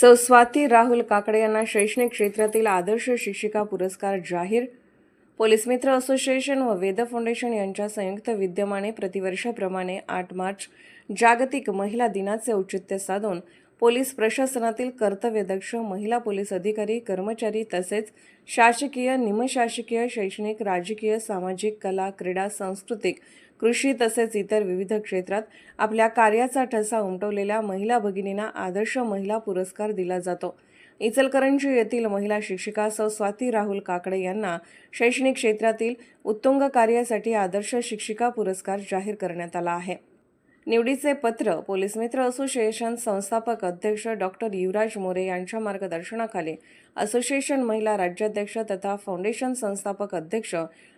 सौ स्वाती राहुल काकडे यांना शैक्षणिक क्षेत्रातील आदर्श शिक्षिका पुरस्कार जाहीर. पोलीस मित्र असोसिएशन व वेद फाउंडेशन यांच्या संयुक्त विद्यमाने प्रतिवर्षाप्रमाणे आठ मार्च जागतिक महिला दिनाचे औचित्य साधून पोलीस प्रशासनातील कर्तव्यदक्ष महिला पोलीस अधिकारी कर्मचारी तसेच शासकीय निमशासकीय शैक्षणिक राजकीय सामाजिक कला क्रीडा सांस्कृतिक कृषी तसेच इतर विविध क्षेत्रात आपल्या कार्याचा ठसा उमटवलेल्या महिला भगिनींना आदर्श महिला पुरस्कार दिला जातो. इचलकरंजी येथील महिला शिक्षिका सौ. स्वाती राहुल काकडे यांना शैक्षणिक क्षेत्रातील उत्तुंग कार्यासाठी आदर्श शिक्षिका पुरस्कार जाहीर करण्यात आला आहे. निवडीचे पत्र पोलीस मित्र असोसिएशन संस्थापक अध्यक्ष डॉक्टर युवराज मोरे यांच्या मार्गदर्शनाखाली असोसिएशन महिला राज्याध्यक्ष तथा फाउंडेशन संस्थापक अध्यक्ष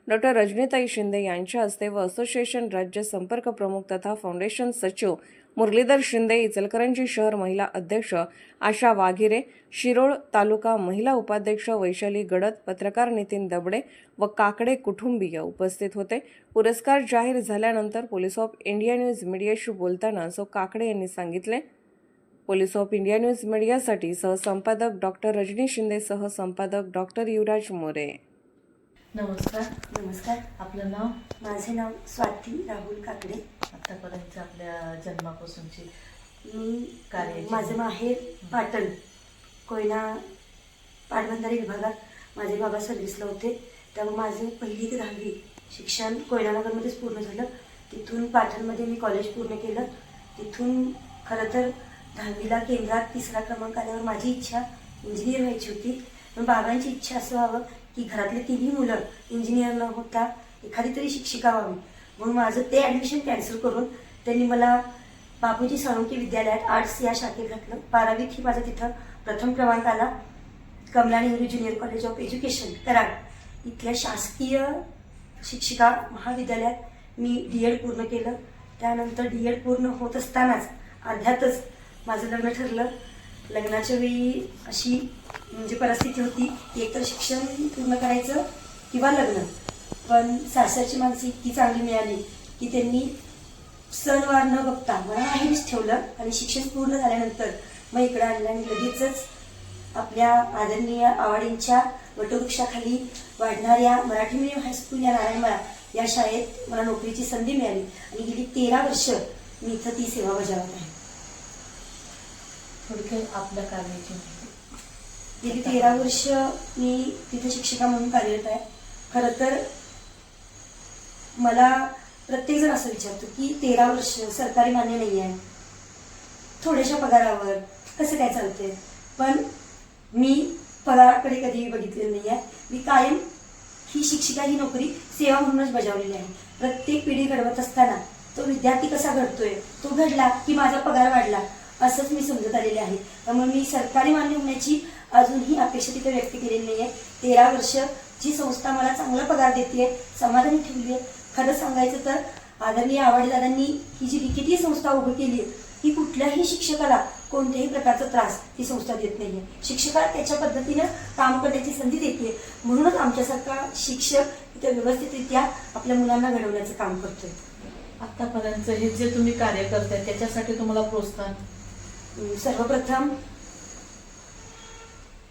डॉक्टर रजनीताई शिंदे यांच्या हस्ते व असोसिएशन राज्य संपर्क प्रमुख तथा फाउंडेशन सचिव मुरलीधर शिंदे इचलकरंजी शहर महिला अध्यक्ष आशा वाघिरे शिरोळ तालुका महिला उपाध्यक्ष वैशाली गडद पत्रकार नितीन दबडे व काकडे कुटुंबीय उपस्थित होते. पुरस्कार जाहीर झाल्यानंतर पोलीस ऑफ इंडिया न्यूज मीडियाशी बोलताना सो काकडे यांनी सांगितले. पोलीस ऑफ इंडिया न्यूज मीडियासाठी सहसंपादक डॉक्टर रजनी शिंदे सहसंपादक डॉक्टर युवराज मोरे. नमस्कार नमस्कार. आपलं नाव? माझे नाव स्वाती राहुल काकडे. आतापर्यंत आपल्या जन्मापासूनची मी कार्याची. माझं माहेर पाटण. कोयना पाटबंधारे विभागात माझे बाबा सर्व्हिसला होते. त्यामुळे माझं पहिली ते दहावी शिक्षण कोयनानगरमध्येच पूर्ण झालं. तिथून पाटणमध्ये मी कॉलेज पूर्ण केलं. तिथून खरं तर दहावीला केंद्रात तिसरा क्रमांक आल्यावर माझी इच्छा इंजिनियर व्हायची होती. पण बाबांची इच्छा असं व्हावं की घरातले तिन्ही मुलं इंजिनियर न होता एखादी तरी शिक्षिका व्हावी. म्हणून माझं ते ॲडमिशन कॅन्सल करून त्यांनी मला बापूजी साळुंकी विद्यालयात आर्ट्स या शाखेत घातलं. बारावीत ही माझा तिथं प्रथम क्रमांक आला. Kamala Nehru junior college of education Karad. इथल्या शासकीय शिक्षिका महाविद्यालयात मी डी एड पूर्ण केलं. त्यानंतर डी एड पूर्ण होत असतानाच अर्ध्यातच माझं लग्न ठरलं. लग्नाच्या वेळी अशी म्हणजे परिस्थिती होती की एकतर शिक्षण पूर्ण करायचं किंवा लग्न. पण सासरची माणसं इतकी चांगली मिळाली की त्यांनी सणवार न बघता मला बाहेरच ठेवलं आणि शिक्षण पूर्ण झाल्यानंतर मग इकडं आणलं आणि लगेचच आपल्या आदरणीय आवाडींच्या वटवृक्षाखाली वाढणाऱ्या मराठी मीडियम हायस्कूल या नारायणमळा या शाळेत मला नोकरीची संधी मिळाली. आणि गेली तेरा वर्ष मी इथं ती सेवा बजावत आहे. थोडक्यात आपल्या कार्याची गेली तेरा वर्ष मी तिथे शिक्षिका म्हणून कार्यरत आहे. खरं तर मला प्रत्येक जण असं विचारतो की तेरा वर्ष सरकारी मान्य नाही आहे थोड्याशा पगारावर कसं काय चालतंय? पण मी पगाराकडे कधीही बघितलेलं नाही आहे मी कायम ही शिक्षिका ही नोकरी सेवा म्हणूनच बजावलेली आहे. प्रत्येक पिढी घडवत असताना तो विद्यार्थी कसा घडतोय तो घडला की माझा पगार वाढला असंच मी समजत आलेले आहे. त्यामुळे मी सरकारी मान्य होण्याची अजूनही अपेक्षा तिथे व्यक्त केलेली नाही आहे तेरा वर्ष जी संस्था मला चांगला पगार देते समाधानी ठेवली आहे खरं सांगायचं तर आदरणीय आवाडदारांनी ही जी डिकेटी संस्था उभी केली आहे ही कुठल्याही शिक्षकाला कोणत्याही प्रकारचा त्रास ही संस्था देत नाहीये. शिक्षकाला त्याच्या पद्धतीनं काम करण्याची संधी देते. म्हणूनच आमच्यासारखा शिक्षक इथे व्यवस्थितरित्या आपल्या मुलांना घडवण्याचं काम करतोय. आतापर्यंत हे जे तुम्ही कार्य करताय त्याच्यासाठी तुम्हाला प्रोत्साहन? सर्वप्रथम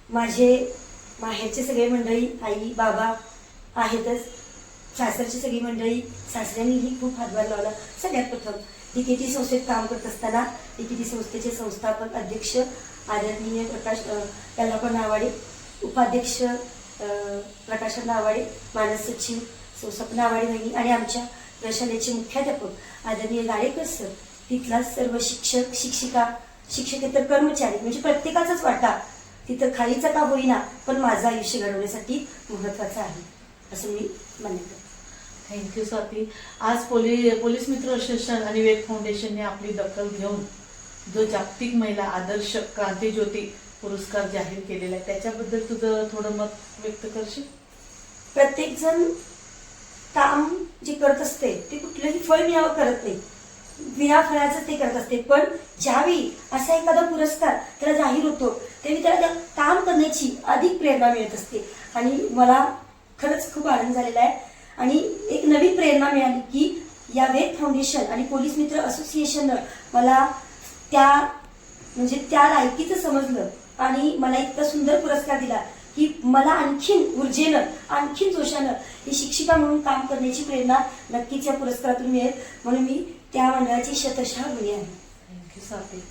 माझे माहेरचे सगळे मंडळी आई बाबा आहेतच. सासरची सगळी मंडळी सासऱ्यांनीही खूप हातभार लावला. सगळ्यात प्रथम डीकेटी संस्थेत काम करत असताना डीकेटी संस्थेचे संस्थापक अध्यक्ष आदरणीय प्रकाश कल्लापण नावाडे उपाध्यक्ष प्रकाश नावाडे मानस सचिव सौसप नावाडे बहिणी आणि आमच्या प्रशालेचे मुख्याध्यापक आदरणीय गाडेकर सर तिथला सर्व शिक्षक शिक्षिका शिक्षकेतर कर्मचारी म्हणजे प्रत्येकाचाच वाटा तिथं खालीचा का होईना पण माझं आयुष्य घडवण्यासाठी महत्वाचं आहे. असं मी करते थँक्यू स्वाती. आज पोली पोलीस मित्र असोसिएशन आणि वेद फाउंडेशनने आपली दखल घेऊन जो जागतिक महिला आदर्श क्रांतीज्योती पुरस्कार जाहीर केलेला आहे त्याच्याबद्दल तुझं थोडं मत व्यक्त करशील? प्रत्येक जण काम जे करत असते ते कुठलंही फळ मिळावं करत नाही. विनाफळाचं ते करत असते पण ज्यावेळी असा एखादा पुरस्कार त्याला जाहीर होतो त्यावेळी त्याला त्या काम करण्याची अधिक प्रेरणा मिळत असते. आणि मला खरंच खूप आनंद झालेला आहे. आणि एक नवी प्रेरणा मिळाली की या वेद फाउंडेशन आणि पोलीस मित्र असोसिएशननं मला त्या म्हणजे त्या लायकीचं समजलं आणि मला इतका सुंदर पुरस्कार दिला की मला आणखीन ऊर्जेनं आणखीन जोशानं ही शिक्षिका म्हणून काम करण्याची प्रेरणा नक्कीच या पुरस्कारातून मिळेल. म्हणून मी त्या मंडळाची शतशः गुणी आहे. थँक्यू स्वाती